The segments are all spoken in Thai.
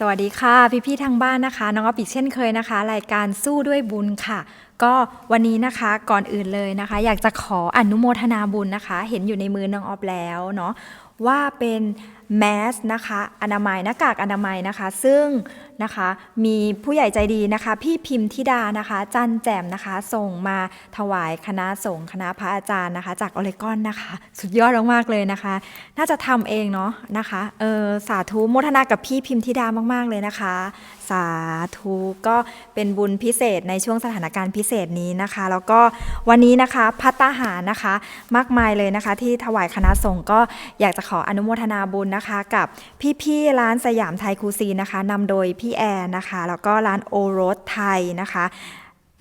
สวัสดีค่ะ พี่ๆทางบ้านนะคะ น้องออฟอีกเช่นเคยนะคะ รายการสู้ด้วยบุญค่ะ ก็วันนี้นะคะก่อนอื่นเลยนะคะ อยากจะขออนุโมทนาบุญนะคะ เห็นอยู่ในมือน้องออฟแล้วเนาะว่าเป็น แมสนะคะอนามัยหน้ากากอนามัยนะคะ ซึ่งนะคะมีผู้ใหญ่ใจดีนะคะ พี่พิมพ์ธิดานะคะ จันแจ่มนะคะ ส่งมาถวายคณะสงฆ์คณะพระอาจารย์นะคะ จากออเลกอนนะคะ สุดยอดมากๆเลยนะคะ น่าจะทำเองเนาะนะคะเออสาธุโมทนากับพี่พิมพ์ธิดามากๆเลยนะคะ สาธุก็เป็นบุญพิเศษในช่วงสถานการณ์พิเศษนี้นะคะ แล้วก็วันนี้นะคะพัตตาหารนะคะ มากมายเลยนะคะ ที่ถวายคณะสงฆ์ก็อยากจะขออนุโมทนาบุญนะคะกับพี่ๆร้านสยามไทยคูซีนะคะนำโดยพี่แอนนะคะ แล้วก็ร้านโอรสไทยนะคะ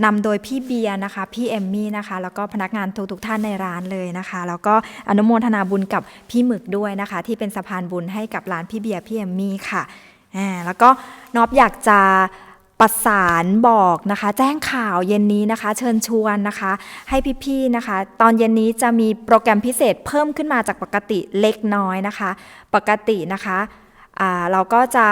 นำโดยพี่เบียร์นะคะ พี่เอมมี่นะคะ แล้วก็พนักงานทุกๆท่านในร้านเลยนะคะ แล้วก็อนุโมทนาบุญกับพี่หมึกด้วยนะคะ ที่เป็นสะพานบุญให้กับร้านพี่เบียร์พี่เอมมี่ค่ะแล้วก็นอบอยากจะ ประสานบอกนะคะ แจ้งข่าวเย็นนี้นะคะ เชิญชวนนะคะ ให้พี่ๆนะคะ ตอนเย็นนี้จะมีโปรแกรมพิเศษเพิ่มขึ้นมาจากปกติเล็กน้อยนะคะ ปกตินะคะเราก็จะ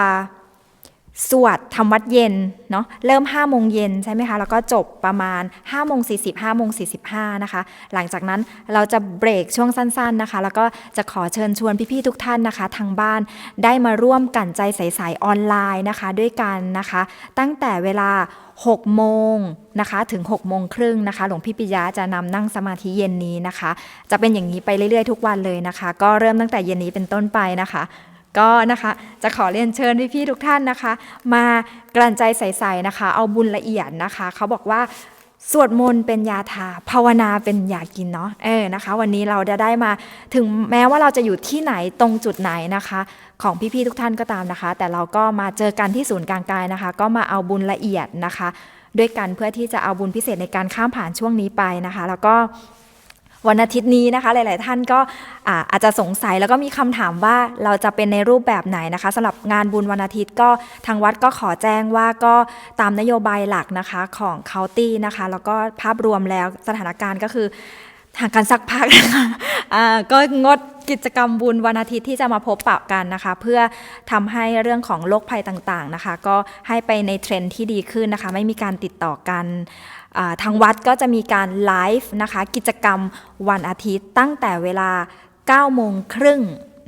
สวดทำวัดเย็นเนาะเริ่ม5โมงเย็นใช่ไหมคะแล้วก็จบประมาณ5โมง40 5โมง45นะคะหลังจากนั้นเราจะเบรกช่วงสั้นๆนะคะ แล้วก็จะขอเชิญชวนพี่ๆทุกท่านนะคะ ทางบ้านได้มาร่วมกันใจใสๆออนไลน์นะคะ ด้วยกันนะคะ ตั้งแต่เวลา6โมงนะคะถึง6โมงครึ่งนะคะ หลวงพี่ปิยะจะนำนั่งสมาธิเย็นนี้นะคะ จะเป็นอย่างนี้ไปเรื่อยๆทุกวันเลยนะคะ ก็เริ่มตั้งแต่เย็นนี้เป็นต้นไปนะคะ ก็นะคะจะขอเรียนเชิญพี่ๆทุกท่านนะคะ มากลั่นใจใสๆนะคะ เอาบุญละเอียดนะคะ เขาบอกว่าสวดมนต์เป็นยาทาภาวนาเป็นยากินเนาะเออนะคะ วันนี้เราจะได้มาถึงแม้ว่าเราจะอยู่ที่ไหนตรงจุดไหนนะคะ ของพี่ๆทุกท่านก็ตามนะคะ แต่เราก็มาเจอกันที่ศูนย์กลางกายนะคะ ก็มาเอาบุญละเอียดนะคะ ด้วยกันเพื่อที่จะเอาบุญพิเศษในการข้ามผ่านช่วงนี้ไปนะคะ แล้วก็ วันอาทิตย์นี้นะคะหลาย ๆ ท่านก็อาอาจจะสงสัยแล้วก็มีคำถามว่าเราจะเป็นในรูปแบบไหนนะคะสำหรับงานบุญวันอาทิตย์ก็ทางวัดก็ขอแจ้งว่าก็ตามนโยบายหลักนะคะของเคาน์ตี้นะคะ แล้วก็ภาพรวมแล้วสถานการณ์ก็คือ ห่างกันสักพักนะคะอ่าก็งดกิจกรรมบุญวันอาทิตย์ที่จะมาพบปะกันนะคะ เพื่อทำให้เรื่องของโรคภัยต่างๆนะคะ ก็ให้ไปในเทรนด์ที่ดีขึ้นนะคะ ไม่มีการติดต่อกันทางวัดก็จะมีการไลฟ์นะคะ กิจกรรมวันอาทิตย์ตั้งแต่เวลา 9 โมงครึ่ง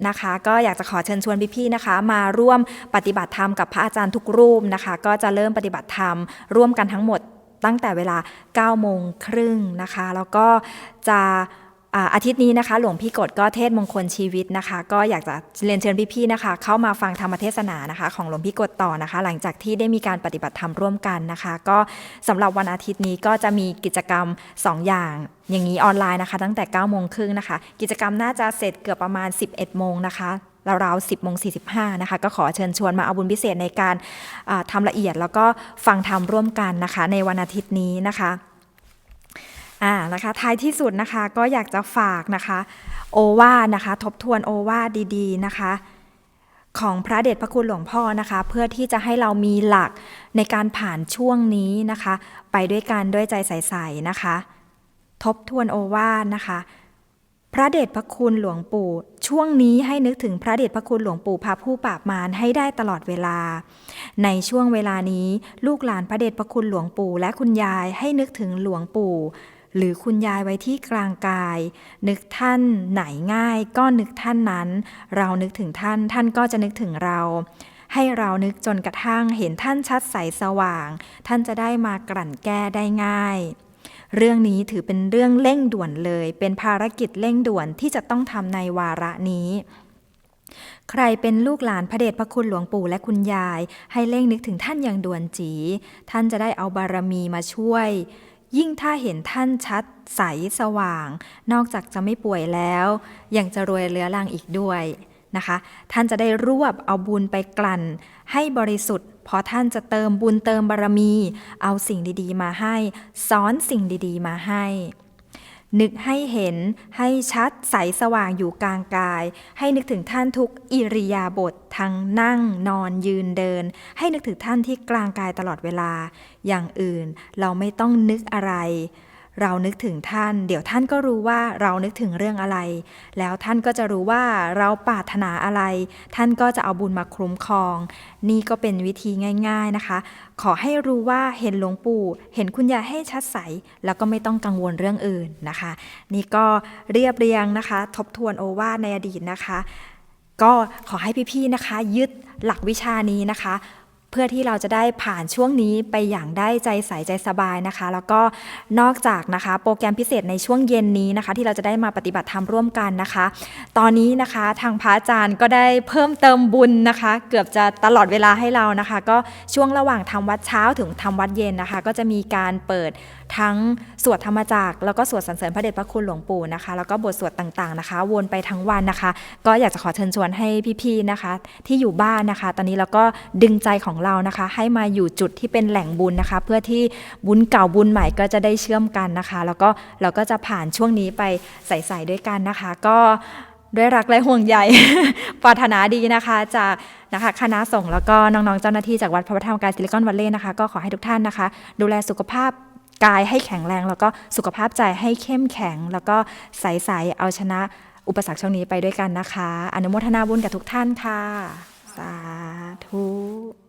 นะคะ ก็อยากจะขอเชิญชวนพี่ๆนะคะ มาร่วมปฏิบัติธรรมกับพระอาจารย์ทุกรูปนะคะ ก็จะเริ่มปฏิบัติธรรมร่วมกันทั้งหมด ตั้งแต่เวลา9โมงครึ่งนะคะ แล้วก็จะอ่าอาทิตย์นี้นะคะ หลวงพี่กฎก็เทศมงคลชีวิตนะคะ ก็อยากจะเรียนเชิญพี่ๆนะคะ เข้ามาฟังธรรมเทศนานะคะ ของหลวงพี่กฎต่อนะคะ หลังจากที่ได้มีการปฏิบัติธรรมร่วมกันนะคะ ก็สำหรับวันอาทิตย์นี้ก็จะมีกิจกรรม 2 อย่างอย่างนี้ออนไลน์นะคะ ตั้งแต่9โมงครึ่งนะคะ กิจกรรมน่าจะเสร็จเกือบประมาณ 11โมงนะคะ ราวๆ10โมง45นะคะก็ขอเชิญชวนมาเอาบุญพิเศษในการอ่าทำละเอียด แล้วก็ฟังธรรมร่วมกันนะคะในวันอาทิตย์นี้นะคะอ่านะคะท้ายที่สุดนะคะก็อยากจะฝากนะคะโอวาทนะคะทบทวนโอวาทดีๆนะคะของพระเดชพระคุณหลวงพ่อนะคะ เพื่อที่จะให้เรามีหลักในการผ่านช่วงนี้นะคะ ไปด้วยกันด้วยใจใสๆนะคะ ทบทวนโอวาทนะคะ พระเดชพระคุณหลวงปู่ ช่วงนี้ให้นึกถึงพระเดชพระคุณหลวงปู่พระผู้ปราบมารให้ได้ตลอดเวลา ในช่วงเวลานี้ ลูกหลานพระเดชพระคุณหลวงปู่และคุณยายให้นึกถึงหลวงปู่ หรือคุณยายไว้ที่กลางกาย นึกท่านไหนง่าย ก็นึกท่านนั้น เรานึกถึงท่านท่านก็จะนึกถึงเราให้เรานึกจนกระทั่งเห็นท่านชัดใสสว่าง ท่านจะได้มากลั่นแก้ได้ง่าย เรื่องนี้ถือเป็นเรื่องเร่งด่วนเลย เป็นภารกิจเร่งด่วนที่จะต้องทำในวาระนี้ใครเป็นลูกหลานพระเดชพระคุณหลวงปู่และคุณยาย ให้เร่งนึกถึงท่านอย่างด่วนจี ท่านจะได้เอาบารมีมาช่วย ยิ่งถ้าเห็นท่านชัด ใสสว่าง นอกจากจะไม่ป่วยแล้ว ยังจะรวยเรื้อรังอีกด้วย นะคะ ท่านจะได้รวบเอาบุญไปกลั่น ให้บริสุทธิ์พอท่านจะเติมบุญเติมบารมี เอาสิ่งดีๆ มาให้ สอนสิ่งดีๆ มาให้ นึกให้เห็นให้ชัดใสสว่างอยู่กลางกาย ให้นึกถึงท่านทุกอิริยาบถทั้งนั่งนอนยืนเดิน ให้นึกถึงท่านที่กลางกายตลอดเวลา อย่างอื่นเราไม่ต้องนึกอะไร เรานึกถึงท่าน เดี๋ยวท่านก็รู้ว่าเรานึกถึงเรื่องอะไร แล้วท่านก็จะรู้ว่าเราปรารถนาอะไร ท่านก็จะเอาบุญมาคุ้มครอง นี่ก็เป็นวิธีง่าย ๆนะคะ ขอให้รู้ว่าเห็นหลวงปู่ เห็นคุณยายให้ชัดใส แล้วก็ไม่ต้องกังวลเรื่องอื่นนะคะ นี่ก็เรียบเรียงนะคะ ทบทวนโอวาทในอดีตนะคะ ก็ขอให้พี่ๆนะคะ ยึดหลักวิชานี้นะคะ เพื่อที่เราจะได้ผ่านช่วงนี้ไปอย่างได้ใจใสใจสบายนะคะ แล้วก็นอกจากนะคะโปรแกรมพิเศษในช่วงเย็นนี้นะคะ ที่เราจะได้มาปฏิบัติธรรมร่วมกันนะคะ ตอนนี้นะคะทางพระอาจารย์ก็ได้เพิ่มเติมบุญนะคะ เกือบจะตลอดเวลาให้เรานะคะ ก็ช่วงระหว่างทำวัดเช้าถึงทำวัดเย็นนะคะ ก็จะมีการเปิดทั้งสวดธรรมจักรแล้วก็สวดสรรเสริญพระเดชพระคุณหลวงปู่นะคะ แล้วก็บทสวดต่างๆนะคะ วนไปทั้งวันนะคะ ก็อยากจะขอเชิญชวนให้พี่ๆนะคะ ที่อยู่บ้านนะคะ ตอนนี้เราก็ดึงใจของเรานะคะ ให้มาอยู่จุดที่เป็นแหล่งบุญนะคะ เพื่อที่บุญเก่าบุญใหม่ก็จะได้เชื่อมกันนะคะ แล้วก็เราก็จะผ่านช่วงนี้ไปใส่ๆด้วยกันนะคะ ก็ด้วยรักและห่วงใยปรารถนาดีนะคะ จากนะคะคณะสงฆ์แล้วก็น้องๆเจ้าหน้าที่จากวัดพระธรรมกายซิลิคอนวัลเลย์นะคะ ก็ขอให้ทุกท่านนะคะ ดูแลสุขภาพ กายให้แข็งแรง แล้วก็สุขภาพใจให้เข้มแข็ง แล้วก็ใสๆเอาชนะอุปสรรคช่วงนี้ไปด้วยกันนะคะ อนุโมทนาบุญกับทุกท่านค่ะ สาธุ